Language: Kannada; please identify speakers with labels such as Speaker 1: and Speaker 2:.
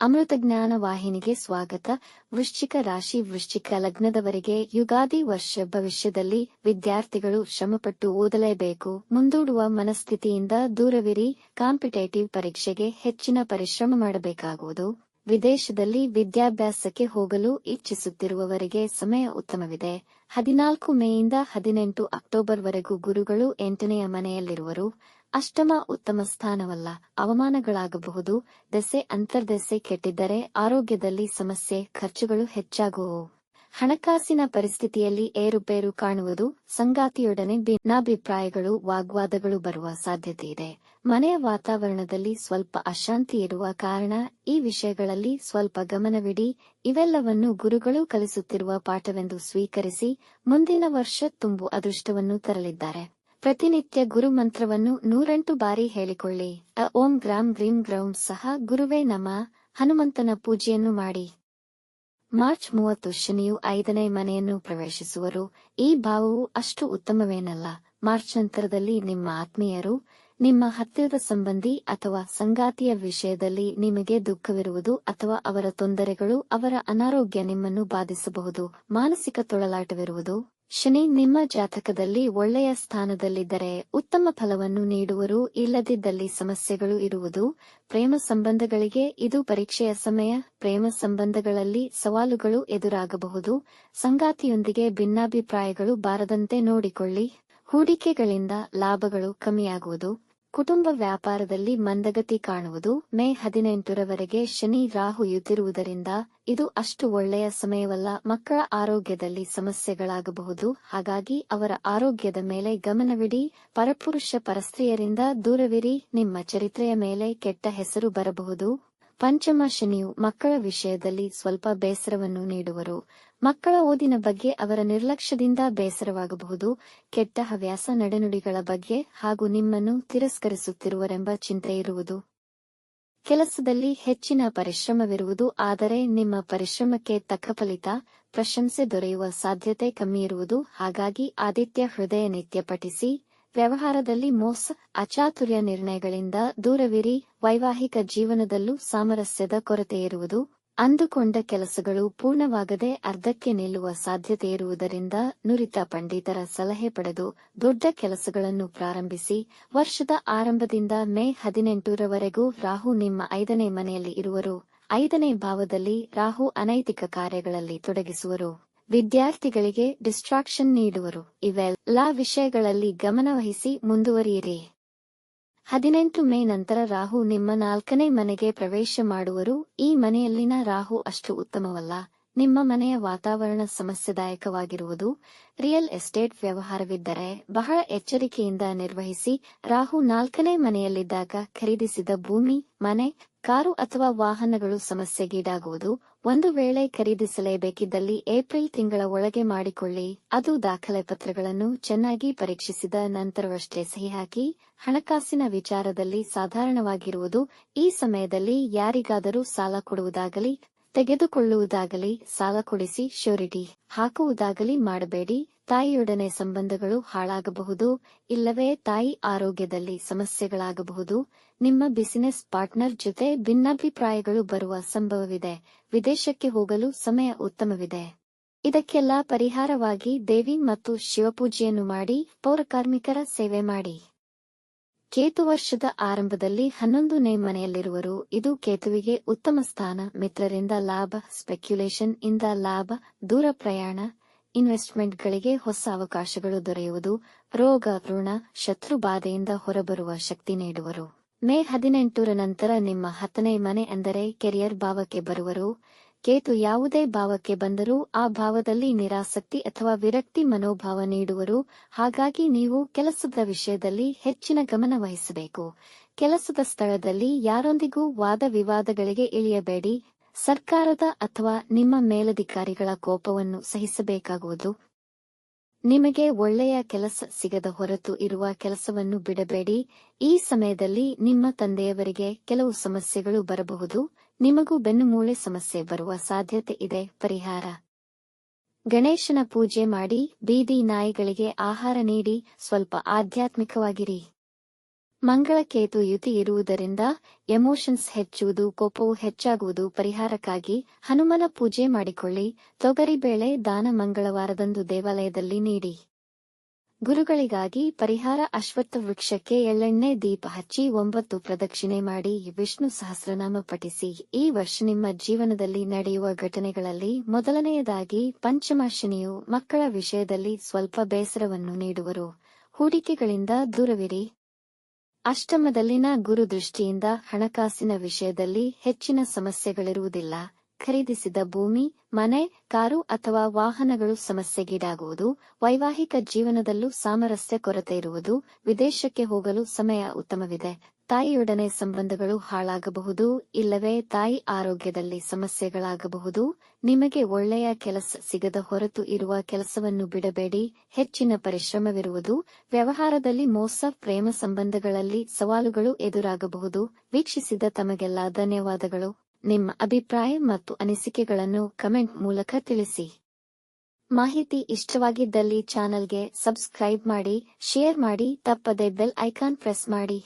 Speaker 1: ಅಮೃತಜ್ಞಾನ ವಾಹಿನಿಗೆ ಸ್ವಾಗತ. ವೃಶ್ಚಿಕ ರಾಶಿ, ವೃಶ್ಚಿಕ ಲಗ್ನದವರಿಗೆ ಯುಗಾದಿ ವರ್ಷ ಭವಿಷ್ಯದಲ್ಲಿ ವಿದ್ಯಾರ್ಥಿಗಳು ಶ್ರಮಪಟ್ಟು ಓದಲೇಬೇಕು. ಮುಂದೂಡುವ ಮನಸ್ಥಿತಿಯಿಂದ ದೂರವಿರಿ. ಕಾಂಪಿಟೇಟಿವ್ ಪರೀಕ್ಷೆಗೆ ಹೆಚ್ಚಿನ ಪರಿಶ್ರಮ ಮಾಡಬೇಕಾಗುವುದು. ವಿದೇಶದಲ್ಲಿ ವಿದ್ಯಾಭ್ಯಾಸಕ್ಕೆ ಹೋಗಲು ಇಚ್ಛಿಸುತ್ತಿರುವವರಿಗೆ ಸಮಯ ಉತ್ತಮವಿದೆ. ಹದಿನಾಲ್ಕು ಮೇಯಿಂದ ಹದಿನೆಂಟು ಅಕ್ಟೋಬರ್ವರೆಗೂ ಗುರುಗಳು ಎಂಟನೆಯ ಮನೆಯಲ್ಲಿರುವರು. ಅಷ್ಟಮ ಉತ್ತಮ ಸ್ಥಾನವಲ್ಲ, ಅವಮಾನಗಳಾಗಬಹುದು. ದೆಸೆ, ಅಂತರ್ದೆಸೆ ಕೆಟ್ಟಿದ್ದರೆ ಆರೋಗ್ಯದಲ್ಲಿ ಸಮಸ್ಯೆ, ಖರ್ಚುಗಳು ಹೆಚ್ಚಾಗುವವು. ಹಣಕಾಸಿನ ಪರಿಸ್ಥಿತಿಯಲ್ಲಿ ಏರುಪೇರು ಕಾಣುವುದು ಸಂಗಾತಿಯೊಡನೆ ಭಿನ್ನಾಭಿಪ್ರಾಯಗಳು, ವಾಗ್ವಾದಗಳು ಬರುವ ಸಾಧ್ಯತೆ ಇದೆ. ಮನೆಯ ವಾತಾವರಣದಲ್ಲಿ ಸ್ವಲ್ಪ ಅಶಾಂತಿ ಇರುವ ಕಾರಣ ಈ ವಿಷಯಗಳಲ್ಲಿ ಸ್ವಲ್ಪ ಗಮನವಿಡಿ. ಇವೆಲ್ಲವನ್ನು ಗುರುಗಳು ಕಲಿಸುತ್ತಿರುವ ಪಾಠವೆಂದು ಸ್ವೀಕರಿಸಿ ಮುಂದಿನ ವರ್ಷ ತುಂಬು ಅದೃಷ್ಟವನ್ನು ತರಲಿದ್ದಾರೆ. ಪ್ರತಿನಿತ್ಯ ಗುರು ಮಂತ್ರವನ್ನು ನೂರೆಂಟು ಬಾರಿ ಹೇಳಿಕೊಳ್ಳಿ. ಅ ಓಂ ಗ್ರಾಮ್ ಗ್ರೀಂ ಗ್ರೌಂಡ್ ಸಹ ಗುರುವೇ ನಮ. ಹನುಮಂತನ ಪೂಜೆಯನ್ನು ಮಾಡಿ. ಮಾರ್ಚ್ ಮೂವತ್ತು ಶನಿಯು ಐದನೇ ಮನೆಯನ್ನು ಪ್ರವೇಶಿಸುವರು. ಈ ಭಾವವು ಅಷ್ಟು ಉತ್ತಮವೇನಲ್ಲ. ಮಾರ್ಚ್ ನಂತರದಲ್ಲಿ ನಿಮ್ಮ ಆತ್ಮೀಯರು, ನಿಮ್ಮ ಹತ್ತಿರದ ಸಂಬಂಧಿ ಅಥವಾ ಸಂಗಾತಿಯ ವಿಷಯದಲ್ಲಿ ನಿಮಗೆ ದುಃಖವಿರುವುದು ಅಥವಾ ಅವರ ತೊಂದರೆಗಳು ಅವರ ಅನಾರೋಗ್ಯ ನಿಮ್ಮನ್ನು ಬಾಧಿಸಬಹುದು. ಮಾನಸಿಕ ತೊಳಲಾಟವಿರುವುದು. ಶನಿ ನಿಮ್ಮ ಜಾತಕದಲ್ಲಿ ಒಳ್ಳೆಯ ಸ್ಥಾನದಲ್ಲಿದ್ದರೆ ಉತ್ತಮ ಫಲವನ್ನು ನೀಡುವರು. ಇಲ್ಲದಿದ್ದಲ್ಲಿ ಸಮಸ್ಯೆಗಳು ಇರುವುದು. ಪ್ರೇಮ ಸಂಬಂಧಗಳಿಗೆ ಇದು ಪರೀಕ್ಷೆಯ ಸಮಯ. ಪ್ರೇಮ ಸಂಬಂಧಗಳಲ್ಲಿ ಸವಾಲುಗಳು ಎದುರಾಗಬಹುದು. ಸಂಗಾತಿಯೊಂದಿಗೆ ಭಿನ್ನಾಭಿಪ್ರಾಯಗಳು ಬಾರದಂತೆ ನೋಡಿಕೊಳ್ಳಿ. ಹೂಡಿಕೆಗಳಿಂದ ಲಾಭಗಳು ಕಮ್ಮಿಯಾಗುವುದು. ಕುಟುಂಬ ವ್ಯಾಪಾರದಲ್ಲಿ ಮಂದಗತಿ ಕಾಣುವುದು ಮೇ ಹದಿನೆಂಟರವರೆಗೆ ಶನಿ ರಾಹು ಯುದ್ಧಿರುವುದರಿಂದ ಇದು ಅಷ್ಟು ಒಳ್ಳೆಯ ಸಮಯವಲ್ಲ, ಮಕ್ಕಳ ಆರೋಗ್ಯದಲ್ಲಿ ಸಮಸ್ಯೆಗಳಾಗಬಹುದು, ಹಾಗಾಗಿ ಅವರ ಆರೋಗ್ಯದ ಮೇಲೆ ಗಮನವಿಡಿ, ಪರಪುರುಷ ಪರಸ್ತ್ರೀಯರಿಂದ ದೂರವಿರಿ, ನಿಮ್ಮ ಚರಿತ್ರೆಯ ಮೇಲೆ ಕೆಟ್ಟ ಹೆಸರು ಬರಬಹುದು. ಪಂಚಮ ಶನಿಯು ಮಕ್ಕಳ ವಿಷಯದಲ್ಲಿ ಸ್ವಲ್ಪ ಬೇಸರವನ್ನು ನೀಡುವರು. ಮಕ್ಕಳ ಓದಿನ ಬಗ್ಗೆ ಅವರ ನಿರ್ಲಕ್ಷ್ಯದಿಂದ ಬೇಸರವಾಗಬಹುದು. ಕೆಟ್ಟ ಹವ್ಯಾಸ ನಡೆನುಡಿಗಳ ಬಗ್ಗೆ ಹಾಗೂ ನಿಮ್ಮನ್ನು ತಿರಸ್ಕರಿಸುತ್ತಿರುವರೆಂಬ ಚಿಂತೆ ಇರುವುದು. ಕೆಲಸದಲ್ಲಿ ಹೆಚ್ಚಿನ ಪರಿಶ್ರಮವಿರುವುದು, ಆದರೆ ನಿಮ್ಮ ಪರಿಶ್ರಮಕ್ಕೆ ತಕ್ಕ ಫಲಿತ, ಪ್ರಶಂಸೆ ದೊರೆಯುವ ಸಾಧ್ಯತೆ ಕಮ್ಮಿ ಇರುವುದು. ಹಾಗಾಗಿ ಆದಿತ್ಯ ಹೃದಯ ನಿತ್ಯ ಪಠಿಸಿ ವ್ಯವಹಾರದಲ್ಲಿ ಮೋಸ, ಅಚಾತುರ್ಯ ನಿರ್ಣಯಗಳಿಂದ ದೂರವಿರಿ, ವೈವಾಹಿಕ ಜೀವನದಲ್ಲೂ ಸಾಮರಸ್ಯದ ಕೊರತೆಯಿರುವುದು ಅಂದುಕೊಂಡ ಕೆಲಸಗಳು ಪೂರ್ಣವಾಗದೆ ಅರ್ಧಕ್ಕೆ ನಿಲ್ಲುವ ಸಾಧ್ಯತೆ ಇರುವುದರಿಂದ ನುರಿತ ಪಂಡಿತರ ಸಲಹೆ ಪಡೆದು ದೊಡ್ಡ ಕೆಲಸಗಳನ್ನು ಪ್ರಾರಂಭಿಸಿ, ವರ್ಷದ ಆರಂಭದಿಂದ ಮೇ ಹದಿನೆಂಟರವರೆಗೂ ರಾಹು ನಿಮ್ಮ ಐದನೇ ಮನೆಯಲ್ಲಿ ಇರುವರು, ಐದನೇ ಭಾವದಲ್ಲಿ ರಾಹು ಅನೈತಿಕ ಕಾರ್ಯಗಳಲ್ಲಿ ತೊಡಗಿಸುವರು. ವಿದ್ಯಾರ್ಥಿಗಳಿಗೆ ಡಿಸ್ಟ್ರಾಕ್ಷನ್ ನೀಡುವರು. ಇವೆಲ್ಲ ವಿಷಯಗಳಲ್ಲಿ ಗಮನವಹಿಸಿ ಮುಂದುವರಿಯಿರಿ. ಹದಿನೆಂಟು ಮೇ ನಂತರ ರಾಹು ನಿಮ್ಮ ನಾಲ್ಕನೇ ಮನೆಗೆ ಪ್ರವೇಶ ಮಾಡುವರು. ಈ ಮನೆಯಲ್ಲಿನ ರಾಹು ಅಷ್ಟು ಉತ್ತಮವಲ್ಲ. ನಿಮ್ಮ ಮನೆಯ ವಾತಾವರಣ ಸಮಸ್ಯೆದಾಯಕವಾಗಿರುವುದು. ರಿಯಲ್ ಎಸ್ಟೇಟ್ ವ್ಯವಹಾರವಿದ್ದರೆ ಬಹಳ ಎಚ್ಚರಿಕೆಯಿಂದ ನಿರ್ವಹಿಸಿ. ರಾಹು ನಾಲ್ಕನೇ ಮನೆಯಲ್ಲಿದ್ದಾಗ ಖರೀದಿಸಿದ ಭೂಮಿ, ಮನೆ ಕಾರು ಅಥವಾ ವಾಹನಗಳು ಸಮಸ್ಯೆಗೀಡಾಗುವುದು, ಒಂದು ವೇಳೆ ಖರೀದಿಸಲೇಬೇಕಿದ್ದಲ್ಲಿ ಏಪ್ರಿಲ್ ತಿಂಗಳ ಒಳಗೆ ಮಾಡಿಕೊಳ್ಳಿ, ಅದು ದಾಖಲೆ ಪತ್ರಗಳನ್ನು ಚೆನ್ನಾಗಿ ಪರೀಕ್ಷಿಸಿದ ನಂತರವಷ್ಟೇ ಸಹಿ ಹಾಕಿ ಹಣಕಾಸಿನ ವಿಚಾರದಲ್ಲಿ ಸಾಧಾರಣವಾಗಿರುವುದು, ಈ ಸಮಯದಲ್ಲಿ ಯಾರಿಗಾದರೂ ಸಾಲ ಕೊಡುವುದಾಗಲಿ, ತೆಗೆದುಕೊಳ್ಳುವುದಾಗಲಿ ಸಾಲ ಕೊಡಿಸಿ, ಶ್ಯೂರಿಟಿ ಹಾಕುವುದಾಗಲಿ ಮಾಡಬೇಡಿ. ತಾಯಿಯೊಡನೆ ಸಂಬಂಧಗಳು ಹಾಳಾಗಬಹುದು, ಇಲ್ಲವೇ ತಾಯಿ ಆರೋಗ್ಯದಲ್ಲಿ ಸಮಸ್ಯೆಗಳಾಗಬಹುದು. ನಿಮ್ಮ ಬಿಸಿನೆಸ್ ಪಾರ್ಟ್ನರ್ ಜೊತೆ ಭಿನ್ನಾಭಿಪ್ರಾಯಗಳು ಬರುವ ಸಂಭವವಿದೆ. ವಿದೇಶಕ್ಕೆ ಹೋಗಲು ಸಮಯ ಉತ್ತಮವಿದೆ. ಇದಕ್ಕೆಲ್ಲ ಪರಿಹಾರವಾಗಿ ದೇವಿ ಮತ್ತು ಶಿವಪೂಜೆಯನ್ನು ಮಾಡಿ, ಪೌರಕಾರ್ಮಿಕರ ಸೇವೆ ಮಾಡಿ. ಕೇತು ವರ್ಷದ ಆರಂಭದಲ್ಲಿ ಹನ್ನೊಂದನೇ ಮನೆಯಲ್ಲಿರುವರು. ಇದು ಕೇತುವಿಗೆ ಉತ್ತಮ ಸ್ಥಾನ, ಮಿತ್ರರಿಂದ ಲಾಭ ಸ್ಪೆಕ್ಯುಲೇಷನ್ ಇಂದ ಲಾಭ, ದೂರ ಪ್ರಯಾಣ ಇನ್ವೆಸ್ಟ್ಮೆಂಟ್ಗಳಿಗೆ ಹೊಸ ಅವಕಾಶಗಳು ದೊರೆಯುವುದು ರೋಗ ಋಣ ಶತ್ರು ಬಾಧೆಯಿಂದ ಹೊರಬರುವ ಶಕ್ತಿ ನೀಡುವರು. ಮೇ ಹದಿನೆಂಟರ ನಂತರ ನಿಮ್ಮ ಹತ್ತನೇ ಮನೆ ಅಂದರೆ ಕೆರಿಯರ್ ಭಾವಕ್ಕೆ ಬರುವರು. ಕೇತು ಯಾವುದೇ ಭಾವಕ್ಕೆ ಬಂದರೂ ಆ ಭಾವದಲ್ಲಿ ನಿರಾಸಕ್ತಿ ಅಥವಾ ವಿರಕ್ತಿ ಮನೋಭಾವ ನೀಡುವರು. ಹಾಗಾಗಿ ನೀವು ಕೆಲಸದ ವಿಷಯದಲ್ಲಿ ಹೆಚ್ಚಿನ ಗಮನ ವಹಿಸಬೇಕು. ಕೆಲಸದ ಸ್ಥಳದಲ್ಲಿ ಯಾರೊಂದಿಗೂ ವಾದ ವಿವಾದಗಳಿಗೆ ಇಳಿಯಬೇಡಿ. ಸರ್ಕಾರದ ಅಥವಾ ನಿಮ್ಮ ಮೇಲಧಿಕಾರಿಗಳ ಕೋಪವನ್ನು ಸಹಿಸಬೇಕಾಗುವುದು? ನಿಮಗೆ ಒಳ್ಳೆಯ ಕೆಲಸ ಸಿಗದ ಹೊರತು ಇರುವ ಕೆಲಸವನ್ನು ಬಿಡಬೇಡಿ. ಈ ಸಮಯದಲ್ಲಿ ನಿಮ್ಮ ತಂದೆಯವರಿಗೆ ಕೆಲವು ಸಮಸ್ಯೆಗಳು ಬರಬಹುದು. ನಿಮಗೂ ಬೆನ್ನುಮೂಳೆ ಸಮಸ್ಯೆ ಬರುವ ಸಾಧ್ಯತೆ ಇದೆ. ಪರಿಹಾರ. ಗಣೇಶನ ಪೂಜೆ ಮಾಡಿ, ಬೀದಿ ನಾಯಿಗಳಿಗೆ ಆಹಾರ ನೀಡಿ, ಸ್ವಲ್ಪ ಆಧ್ಯಾತ್ಮಿಕವಾಗಿರಿ. ಮಂಗಳ ಕೇತು ಯುತಿ ಇರುವುದರಿಂದ ಎಮೋಷನ್ಸ್ ಹೆಚ್ಚುವುದು, ಕೋಪವು ಹೆಚ್ಚಾಗುವುದು, ಪರಿಹಾರಕ್ಕಾಗಿ ಹನುಮನ ಪೂಜೆ ಮಾಡಿಕೊಳ್ಳಿ. ತೊಗರಿಬೇಳೆ ದಾನ ಮಂಗಳವಾರದಂದು ದೇವಾಲಯದಲ್ಲಿ ನೀಡಿ. ಗುರುಗಳಿಗಾಗಿ ಪರಿಹಾರ ಅಶ್ವತ್ಥ ವೃಕ್ಷಕ್ಕೆ ಎಳ್ಳೆಣ್ಣೆ ದೀಪ ಹಚ್ಚಿ ಒಂಬತ್ತು ಪ್ರದಕ್ಷಿಣೆ ಮಾಡಿ ವಿಷ್ಣು ಸಹಸ್ರನಾಮ ಪಠಿಸಿ. ಈ ವರ್ಷ ನಿಮ್ಮ ಜೀವನದಲ್ಲಿ ನಡೆಯುವ ಘಟನೆಗಳಲ್ಲಿ ಮೊದಲನೆಯದಾಗಿ ಪಂಚಮಾಶನಿಯು ಮಕ್ಕಳ ವಿಷಯದಲ್ಲಿ ಸ್ವಲ್ಪ ಬೇಸರವನ್ನು ನೀಡುವರು. ಹೂಡಿಕೆಗಳಿಂದ ದೂರವಿರಿ. ಅಷ್ಟಮದಲ್ಲಿನ ಗುರು ದೃಷ್ಟಿಯಿಂದ ಹಣಕಾಸಿನ ವಿಷಯದಲ್ಲಿ ಹೆಚ್ಚಿನ ಸಮಸ್ಯೆಗಳಿರುವುದಿಲ್ಲ. ಖರೀದಿಸಿದ ಭೂಮಿ, ಮನೆ, ಕಾರು ಅಥವಾ ವಾಹನಗಳು ಸಮಸ್ಯೆಗೀಡಾಗುವುದು, ವೈವಾಹಿಕ ಜೀವನದಲ್ಲೂ ಸಾಮರಸ್ಯ ಕೊರತೆ ಇರುವುದು, ವಿದೇಶಕ್ಕೆ ಹೋಗಲು ಸಮಯ ಉತ್ತಮವಿದೆ. ತಾಯಿಯೊಡನೆ ಸಂಬಂಧಗಳು ಹಾಳಾಗಬಹುದು, ಇಲ್ಲವೇ ತಾಯಿ ಆರೋಗ್ಯದಲ್ಲಿ ಸಮಸ್ಯೆಗಳಾಗಬಹುದು. ನಿಮಗೆ ಒಳ್ಳೆಯ ಕೆಲಸ ಸಿಗದ ಹೊರತು ಇರುವ ಕೆಲಸವನ್ನು ಬಿಡಬೇಡಿ, ಹೆಚ್ಚಿನ ಪರಿಶ್ರಮವಿರುವುದು. ವ್ಯವಹಾರದಲ್ಲಿ ಮೋಸ, ಪ್ರೇಮ ಸಂಬಂಧಗಳಲ್ಲಿ ಸವಾಲುಗಳು ಎದುರಾಗಬಹುದು. ವೀಕ್ಷಿಸಿದ ತಮಗೆಲ್ಲ ಧನ್ಯವಾದಗಳು. ನಿಮ್ಮ ಅಭಿಪ್ರಾಯ ಮತ್ತು ಅನಿಸಿಕೆಗಳನ್ನು ಕಮೆಂಟ್ ಮೂಲಕ ತಿಳಿಸಿ. ಮಾಹಿತಿ ಇಷ್ಟವಾಗಿದ್ದಲ್ಲಿ ಚಾನೆಲ್ಗೆ ಸಬ್ಸ್ಕ್ರೈಬ್ ಮಾಡಿ, ಶೇರ್ ಮಾಡಿ, ತಪ್ಪದೆ ಬೆಲ್ ಐಕಾನ್ ಪ್ರೆಸ್ ಮಾಡಿ.